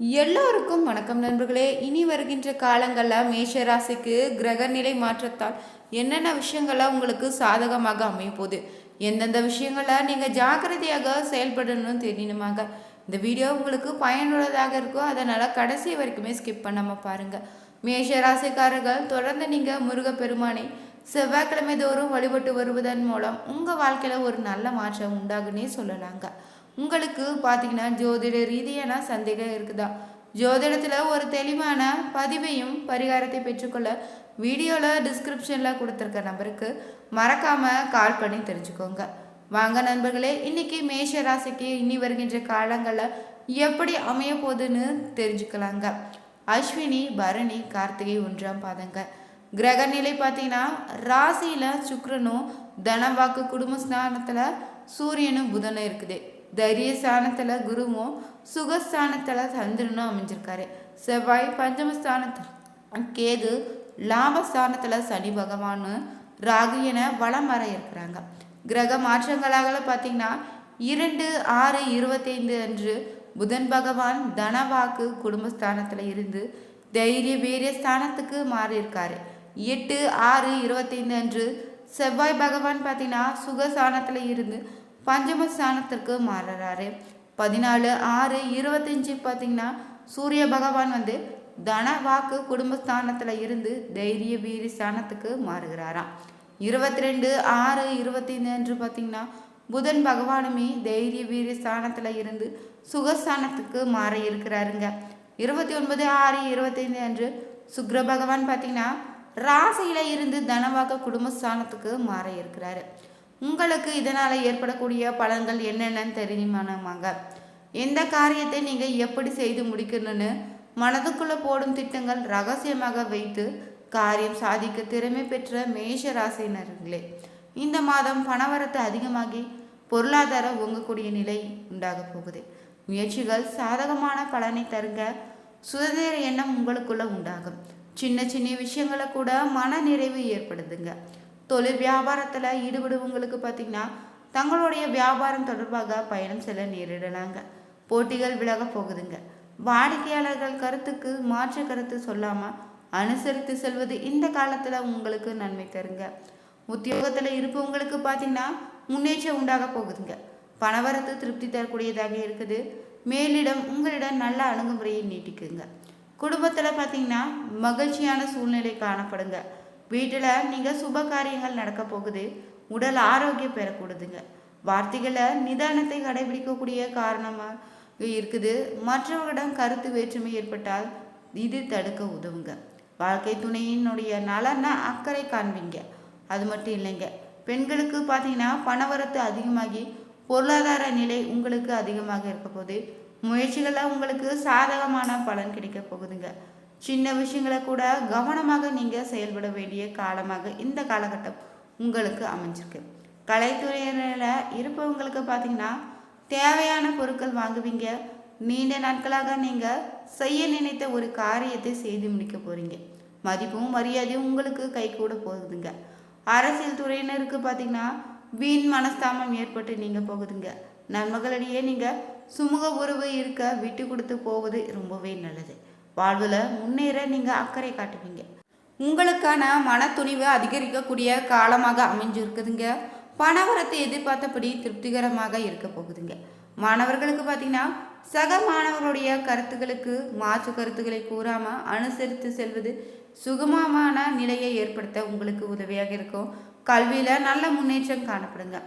எல்லோருக்கும் வணக்கம் நண்பர்களே. இனி வருகின்ற காலங்களில் மேஷ ராசிக்கு கிரகநிலை மாற்றத்தால் என்னென்ன விஷயங்கள்லாம் உங்களுக்கு சாதகமாக அமைய போகுது? எந்தெந்த விஷயங்களை நீங்கள் ஜாக்கிரதையாக செயல்படணும்னு தெரியணுமாங்க இந்த வீடியோ உங்களுக்கு பயனுள்ளதாக இருக்கோ அதனால் கடைசி வரைக்குமே ஸ்கிப் பண்ணாமல் பாருங்கள் மேஷ ராசிக்காரர்கள் தொடர்ந்து நீங்கள் முருகப்பெருமானை செவ்வாய்க்கிழமை தோறும் வழிபட்டு வருவதன் மூலம் உங்கள் வாழ்க்கையில் ஒரு நல்ல மாற்றம் உண்டாகுன்னே சொல்லலாங்க. உங்களுக்கு பார்த்தீங்கன்னா ஜோதிட ரீதியான சந்தேகம் இருக்குதா? ஜோதிடத்தில் ஒரு தெளிவான பதிவையும் பரிகாரத்தை பெற்றுக்கொள்ள வீடியோவில் டிஸ்கிரிப்ஷனில் கொடுத்துருக்க நம்பருக்கு மறக்காமல் கால் பண்ணி தெரிஞ்சுக்கோங்க. வாங்க நண்பர்களே இன்னைக்கு மேஷ ராசிக்கு இனி வருகின்ற காலங்களில் எப்படி அமைய போகுதுன்னு தெரிஞ்சுக்கலாங்க. அஸ்வினி பரணி கார்த்திகை ஒன்றாம் பாதங்க. கிரக நிலை பார்த்தீங்கன்னா ராசியில் சுக்ரனும் தனவாக்கு குடும்பஸ்தானத்தில் சூரியனும் புதனும் இருக்குது. தைரிய ஸ்தானத்தில் குருவும் சுகஸ்தானத்தில் சந்திரனும் அமைஞ்சிருக்காரு. செவ்வாய் பஞ்சமஸ்தானத்தில் கேது லாபஸ்தானத்தில் சனி பகவான் ராகு என வளம் வர இருக்கிறாங்க. கிரக மாற்றங்களாக பார்த்தீங்கன்னா இரண்டு ஆறு இருபத்தைந்து அன்று புதன் பகவான் தனவாக்கு குடும்பஸ்தானத்தில் இருந்து தைரிய வீரிய ஸ்தானத்துக்கு மாறியிருக்காரு. எட்டு ஆறு இருபத்தைந்து அன்று செவ்வாய் பகவான் பார்த்தீங்கன்னா சுகஸ்தானத்தில் இருந்து பஞ்சமஸ்தானத்திற்கு மாறுறாரு. பதினாலு ஆறு இருபத்தஞ்சி பார்த்தீங்கன்னா சூரிய பகவான் வந்து தன வாக்கு குடும்பஸ்தானத்தில் இருந்து தைரிய வீரி ஸ்தானத்துக்கு மாறுகிறாராம். இருபத்தி ரெண்டு ஆறு இருபத்தைந்து அன்று பார்த்தீங்கன்னா புதன் பகவானுமே தைரிய வீரிய ஸ்தானத்தில் இருந்து சுகஸ்தானத்துக்கு மாற இருக்கிறாருங்க. இருபத்தி ஒன்பது ஆறு இருபத்தைந்து அன்று சுக்ர பகவான் பார்த்தீங்கன்னா ராசியில் இருந்து தனவாக்க குடும்பஸ்தானத்துக்கு மாற இருக்கிறாரு. உங்களுக்கு இதனால் ஏற்படக்கூடிய பலன்கள் என்னென்னு தெரியுமானமாங்க எந்த காரியத்தை நீங்கள் எப்படி செய்து முடிக்கணும்னு மனதுக்குள்ளே போடும் திட்டங்கள் ரகசியமாக வைத்து காரியம் சாதிக்க திறமை பெற்ற மேஷ ராசினர்களே இந்த மாதம் பணவரத்து அதிகமாகி பொருளாதாரம் ஒங்கக்கூடிய நிலை உண்டாக போகுது. முயற்சிகள் சாதகமான பலனை தருங்க சுதந்திர எண்ணம் உங்களுக்குள்ள உண்டாகும். சின்ன சின்ன விஷயங்களை கூட மன நிறைவு ஏற்படுதுங்க தொழில் வியாபாரத்தில் ஈடுபடுவங்களுக்கு பார்த்தீங்கன்னா தங்களுடைய வியாபாரம் தொடர்பாக பயணம் செல்ல நேரிடலாங்க. போட்டிகள் விலக போகுதுங்க. வாடிக்கையாளர்கள் கருத்துக்கு மாற்று கருத்து சொல்லாமல் அனுசரித்து செல்வது இந்த காலத்தில் உங்களுக்கு நன்மை தருங்க. உத்தியோகத்தில் இருப்பவங்களுக்கு பார்த்தீங்கன்னா முன்னேற்றம் உண்டாக போகுதுங்க. பணவரத்து திருப்தி தரக்கூடியதாக இருக்குது. மேலிடம் உங்களிடம் நல்ல அணுகுமுறையை நீட்டிக்குங்க. குடும்பத்தில் பார்த்தீங்கன்னா மகிழ்ச்சியான சூழ்நிலை காணப்படுங்க. வீட்டில் நீங்கள் சுப காரியங்கள் நடக்க போகுது. உடல் ஆரோக்கியம் பெறக்கூடுதுங்க. வார்த்தைகளை நிதானத்தை கடைபிடிக்கக்கூடிய காரணமாக இருக்குது. மற்றவர்களிடம் கருத்து வேற்றுமை ஏற்பட்டால் இது தடுக்க உதவுங்க. வாழ்க்கை துணையினுடைய நலனை அக்கறை காண்பீங்க. அது மட்டும் இல்லைங்க. பெண்களுக்கு பார்த்தீங்கன்னா பணவரத்து அதிகமாகி பொருளாதார நிலை உங்களுக்கு அதிகமாக இருக்க போகுது. முயற்சிகளில் உங்களுக்கு சாதகமான பலன் கிடைக்க போகுதுங்க. சின்ன விஷயங்களை கூட கவனமாக நீங்கள் செயல்பட வேண்டிய காலமாக இந்த காலகட்டம் உங்களுக்கு அமைஞ்சிருக்கு. கலைத்துறையில இருப்பவங்களுக்கு பார்த்தீங்கன்னா தேவையான பொருட்கள் வாங்குவீங்க. நீண்ட நாட்களாக நீங்கள் செய்ய நினைத்த ஒரு காரியத்தை செய்து முடிக்க போகிறீங்க மதிப்பும் மரியாதையும் உங்களுக்கு கை கூட போகுதுங்க. அரசியல் துறையினருக்கு பார்த்தீங்கன்னா வீண் மனஸ்தாபம் ஏற்பட்டு நீங்கள் போகுதுங்க. நண்பர்களிடையே நீங்கள் சுமூக உறவு இருக்க விட்டு கொடுத்து போவது ரொம்பவே நல்லது. வாழ்வில் முன்னேற நீங்கள் அக்கறை காட்டுவீங்க. உங்களுக்கான மன துணிவு அதிகரிக்கக்கூடிய காலமாக அமைஞ்சிருக்குதுங்க. பணவரத்தை எதிர்பார்த்தபடி திருப்திகரமாக இருக்க போகுதுங்க. மாணவர்களுக்கு பார்த்தீங்கன்னா சக மாணவர்களுடைய கருத்துக்களுக்கு மாற்று கருத்துக்களை கூறாமல் அனுசரித்து செல்வது சுகமமான நிலையை ஏற்படுத்த உங்களுக்கு உதவியாக இருக்கும். கல்வியில் நல்ல முன்னேற்றம் காணப்படுங்க.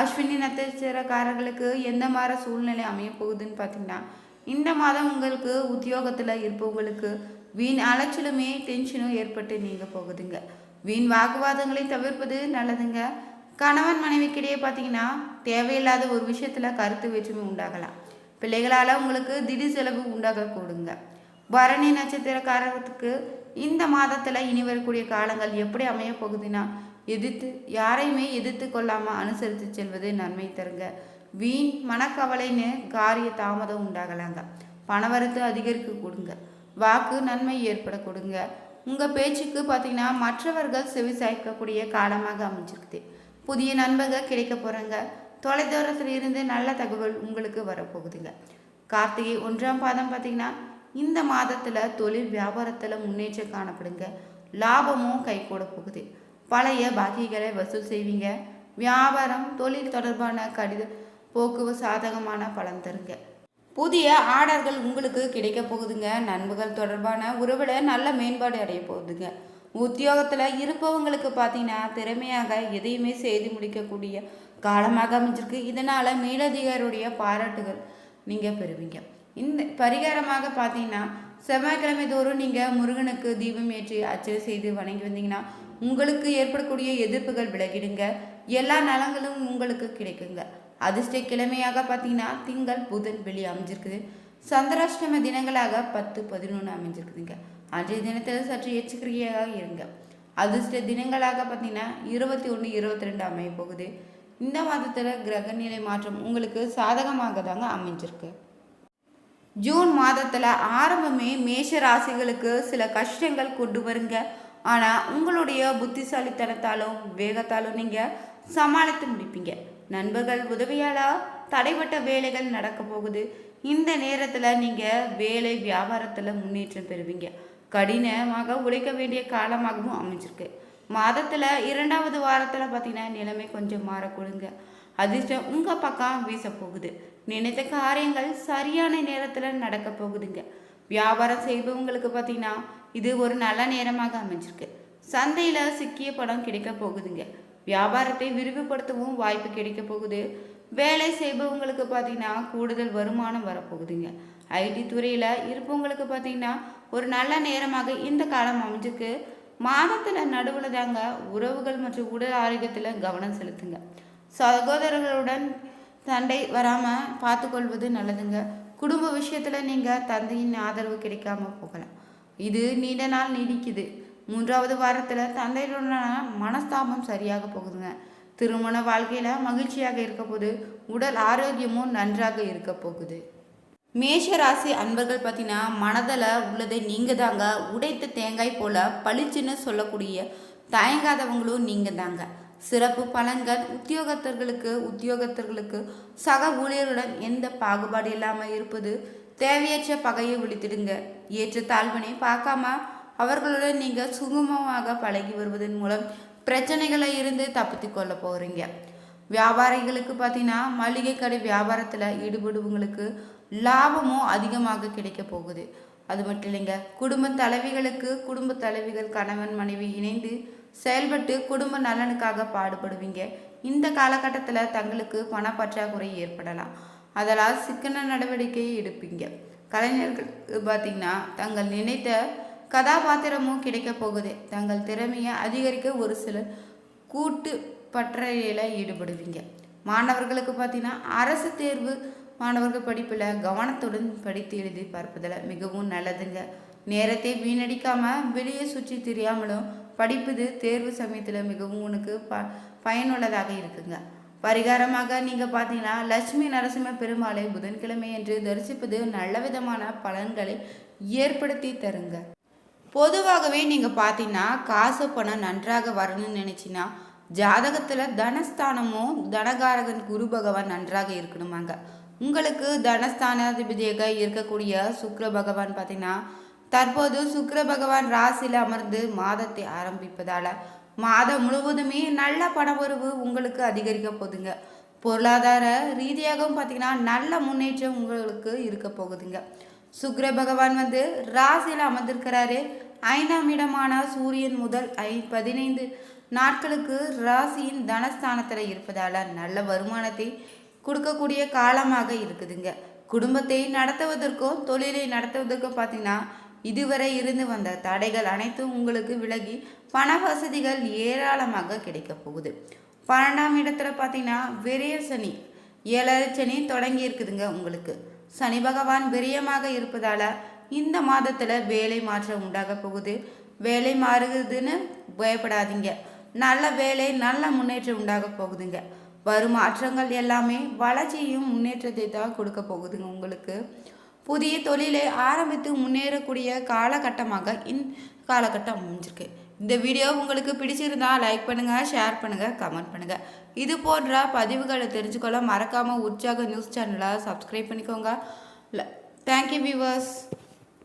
அஸ்வினி நட்சத்திரக்காரர்களுக்கு எந்த மாதிரி சூழ்நிலை அமைய போகுதுன்னு பார்த்தீங்கன்னா இந்த மாதம் உங்களுக்கு உத்தியோகத்தில் இருப்பவங்களுக்கு வீண் அலைச்சலுமே டென்ஷனும் ஏற்பட்டு நீங்கள் போகுதுங்க. வீண் வாக்குவாதங்களை தவிர்ப்பது நல்லதுங்க. கணவன் மனைவிக்கிடையே பார்த்தீங்கன்னா தேவையில்லாத ஒரு விஷயத்தில் கருத்து வேற்றுமை உண்டாகலாம். பிள்ளைகளால் உங்களுக்கு திடீர் செலவு உண்டாக கூடுங்க பரணி நட்சத்திரக்காரத்துக்கு இந்த மாதத்தில் இனி வரக்கூடிய காலங்கள் எப்படி அமைய போகுதுன்னா எதிர்த்து யாரையுமே எதிர்த்து கொள்ளாமல் அனுசரித்து செல்வது நன்மை தருங்க. வீண் மனக்கவலைன்னு காரிய தாமதம் உண்டாகலாங்க. பணவரத்து அதிகரிக்க கொடுங்க. வாக்கு நன்மை ஏற்பட கொடுங்க. உங்கள் பேச்சுக்கு பார்த்தீங்கன்னா மற்றவர்கள் செவி சாய்க்கக்கூடிய காலமாக அமைஞ்சிருக்குது. புதிய நண்பர்கள் கிடைக்க போகிறாங்க தொலைதூரத்தில் இருந்து நல்ல தகவல் உங்களுக்கு வரப்போகுதுங்க. கார்த்திகை ஒன்றாம் பாதம் பார்த்தீங்கன்னா இந்த மாதத்தில் தொழில் வியாபாரத்தில் முன்னேற்றம் காணப்படுங்க. லாபமும் கை கூட போகுது. பழைய பாக்கிகளை வசூல் செய்வீங்க. வியாபாரம் தொழில் தொடர்பான கடித போக்குவ சாதகமான பலன் தருங்க. புதிய ஆர்டர்கள் உங்களுக்கு கிடைக்க போகுதுங்க. நண்பர்கள் தொடர்பான உறவில் நல்ல மேம்பாடு அடைய போகுதுங்க. உத்தியோகத்தில் இருப்பவங்களுக்கு பார்த்தீங்கன்னா திறமையாக எதையுமே செய்து முடிக்கக்கூடிய காலமாக அமைஞ்சிருக்கு. இதனால் மேலதிகாரியுடைய பாராட்டுகள் நீங்கள் பெறுவீங்க. இந்த பரிகாரமாக பார்த்தீங்கன்னா செவ்வாய்க்கிழமை தோறும் நீங்கள் முருகனுக்கு தீபம் ஏற்றி அர்ச்சனை செய்து வணங்கி வந்தீங்கன்னா உங்களுக்கு ஏற்படக்கூடிய எதிர்ப்புகள் விலகிடுங்க. எல்லா நலங்களும் உங்களுக்கு கிடைக்குங்க. அதிர்ஷ்ட கிழமையாக பார்த்தீங்கன்னா திங்கள் புதன் வெளி அமைஞ்சிருக்குது. சந்திராஷ்டம தினங்களாக பத்து பதினொன்று அமைஞ்சிருக்குதுங்க. அன்றைய தினத்தில் சற்று எச்சரிக்கையாக இருங்க. அதிர்ஷ்ட தினங்களாக பார்த்தீங்கன்னா இருபத்தி ஒன்று இருபத்தி ரெண்டு அமைய போகுது. இந்த மாதத்தில் கிரக நிலை மாற்றம் உங்களுக்கு சாதகமாக தாங்க அமைஞ்சிருக்கு. ஜூன் மாதத்தில் ஆரம்பமே மேஷ ராசிகளுக்கு சில கஷ்டங்கள் கொண்டு வருங்க. ஆனால் உங்களுடைய புத்திசாலித்தனத்தாலும் வேகத்தாலும் நீங்கள் சமாளித்து முடிப்பீங்க. நண்பர்கள் உதவியால் தடைப்பட்ட வேலைகள் நடக்க போகுது. இந்த நேரத்தில் நீங்கள் வேலை வியாபாரத்தில் முன்னேற்றம் பெறுவீங்க. கடினமாக உழைக்க வேண்டிய காலமாகவும் அமைஞ்சிருக்கு. மாதத்தில் இரண்டாவது வாரத்தில் பார்த்தீங்கன்னா நிலைமை கொஞ்சம் மாறக்கூடுங்க. அதிர்ஷ்டம் உங்கள் பக்கம் வீச போகுது. நினைத்த காரியங்கள் சரியான நேரத்தில் நடக்க போகுதுங்க. வியாபாரம் செய்பவங்களுக்கு பார்த்தீங்கன்னா இது ஒரு நல்ல நேரமாக அமைஞ்சிருக்கு. சந்தையில் சிக்கிய படம் கிடைக்க போகுதுங்க. வியாபாரத்தை விரிவுபடுத்தவும் வாய்ப்பு கிடைக்க போகுது. வேலை செய்பவங்களுக்கு பார்த்தீங்கன்னா கூடுதல் வருமானம் வரப்போகுதுங்க. ஐடி துறையில் இருப்பவங்களுக்கு பார்த்தீங்கன்னா ஒரு நல்ல நேரமாக இந்த காலம் அமைஞ்சிருக்கு. மாதத்தில் நடுவில் தாங்க உறவுகள் மற்றும் உடல் ஆரோக்கியத்தில் கவனம் செலுத்துங்க. சகோதரர்களுடன் சண்டை வராமல் பார்த்துக்கொள்வது நல்லதுங்க. குடும்ப விஷயத்தில் நீங்கள் தந்தையின் ஆதரவு கிடைக்காம போகலாம். இது நீண்ட நாள் நீடிக்குது. மூன்றாவது வாரத்தில் தந்தையுடனான மனஸ்தாபம் சரியாக போகுதுங்க. திருமண வாழ்க்கையில் மகிழ்ச்சியாக இருக்க போது உடல் ஆரோக்கியமும் நன்றாக இருக்க போகுது. மேஷ ராசி அன்பர்கள் பார்த்தீங்கன்னா மனதில் உள்ளதை நீங்கள் தாங்க உடைத்த தேங்காய் போல பளிச்சுன்னு சொல்லக்கூடிய தயங்காதவங்களும் நீங்கள் தாங்க சிறப்பு பலன்கள் உத்தியோகத்தர்களுக்கு உத்தியோகத்தர்களுக்கு சக ஊழியருடன் எந்த பாகுபாடு இல்லாமல் இருப்பது தேவையற்ற பகையை விழித்திடுங்க. ஏற்ற தாழ்வினை பார்க்காம அவர்களுடன் நீங்கள் சுகமமாக பழகி வருவதன் மூலம் பிரச்சனைகளை இருந்து தப்பித்து கொள்ள போகிறீங்க. வியாபாரிகளுக்கு பார்த்தீங்கன்னா மளிகை கடை வியாபாரத்தில் ஈடுபடுவங்களுக்கு லாபமும் அதிகமாக கிடைக்க போகுது. அது மட்டும் இல்லைங்க குடும்ப தலைவிகளுக்கு குடும்ப தலைவிகள் கணவன் மனைவி இணைந்து செயல்பட்டு குடும்ப நலனுக்காக பாடுபடுவீங்க. இந்த காலகட்டத்தில் தங்களுக்கு பணப்பற்றாக்குறை ஏற்படலாம். அதனால் சிக்கன நடவடிக்கை எடுப்பீங்க. கலைஞர்களுக்கு பார்த்திங்கன்னா தங்கள் நினைத்த கதாபாத்திரமும் கிடைக்கப் போகுது. தங்கள் திறமையை அதிகரிக்க ஒரு சிலர் கூட்டு பற்றையில் ஈடுபடுவீங்க. மாணவர்களுக்கு பார்த்தீங்கன்னா அரசு தேர்வு மாணவர்கள் படிப்பில் கவனத்துடன் படித்து எழுதி பார்ப்பதில் மிகவும் நல்லதுங்க. நேரத்தை வீணடிக்காமல் வெளியே சுற்றி தெரியாமலும் படிப்பது தேர்வு சமயத்தில் மிகவும் உனக்கு ப பயனுள்ளதாக இருக்குங்க. பரிகாரமாக நீங்கள் பார்த்தீங்கன்னா லட்சுமி நரசிம்ம பெருமாளை புதன்கிழமை என்று தரிசிப்பது நல்ல விதமான பலன்களை ஏற்படுத்தி தருங்க. பொதுவாகவே நீங்கள் பார்த்தீங்கன்னா காசு பணம் நன்றாக வரணும்னு நினச்சின்னா ஜாதகத்தில் தனஸ்தானமும் தனகாரகன் குரு பகவான் நன்றாக இருக்கணுமாங்க. உங்களுக்கு தனஸ்தானாதிபதியாக இருக்கக்கூடிய சுக்ர பகவான் பார்த்தீங்கன்னா தற்போது சுக்கிர பகவான் ராசியில் அமர்ந்து மாதத்தை ஆரம்பிப்பதால் மாதம் முழுவதுமே நல்ல பணவரவு உங்களுக்கு அதிகரிக்க போகுதுங்க. பொருளாதார ரீதியாகவும் பார்த்தீங்கன்னா நல்ல முன்னேற்றம் உங்களுக்கு இருக்க போகுதுங்க. சுக்ர பகவான் வந்து ராசியில் அமர்ந்திருக்கிறாரு. ஐந்தாம் இடமான சூரியன் முதல் ஐ பதினைந்து நாட்களுக்கு ராசியின் தனஸ்தானத்தில் இருப்பதால் நல்ல வருமானத்தை கொடுக்கக்கூடிய காலமாக இருக்குதுங்க. குடும்பத்தை நடத்துவதற்கும் தொழிலை நடத்துவதற்கும் பார்த்தீங்கன்னா இதுவரை இருந்து வந்த தடைகள் அனைத்தும் உங்களுக்கு விலகி பண வசதிகள் ஏராளமாக கிடைக்க போகுது. பன்னெண்டாம் இடத்துல பார்த்தீங்கன்னா விரைய சனி ஏழரை சனி தொடங்கி இருக்குதுங்க உங்களுக்கு. சனி பகவான் விரயமாக இருப்பதால் இந்த மாதத்தில் வேலை மாற்றம் உண்டாக போகுது. வேலை மாறுகுதுன்னு பயப்படாதீங்க. நல்ல வேலை நல்ல முன்னேற்றம் உண்டாக போகுதுங்க. வரும் மாற்றங்கள் எல்லாமே வளர்ச்சியும் முன்னேற்றத்தை தான் கொடுக்க போகுதுங்க உங்களுக்கு. புதிய தொழிலை ஆரம்பித்து முன்னேறக்கூடிய காலகட்டமாக இன் காலகட்டம் அமைஞ்சிருக்கு. இந்த வீடியோ உங்களுக்கு பிடிச்சிருந்தா லைக் பண்ணுங்கள் ஷேர் பண்ணுங்கள் கமெண்ட் பண்ணுங்கள் இது போன்ற பதிவுகளை தெரிஞ்சுக்கொள்ள மறக்காமல் உற்சாக நியூஸ் சேனலை சப்ஸ்கிரைப் பண்ணிக்கோங்க. Thank you viewers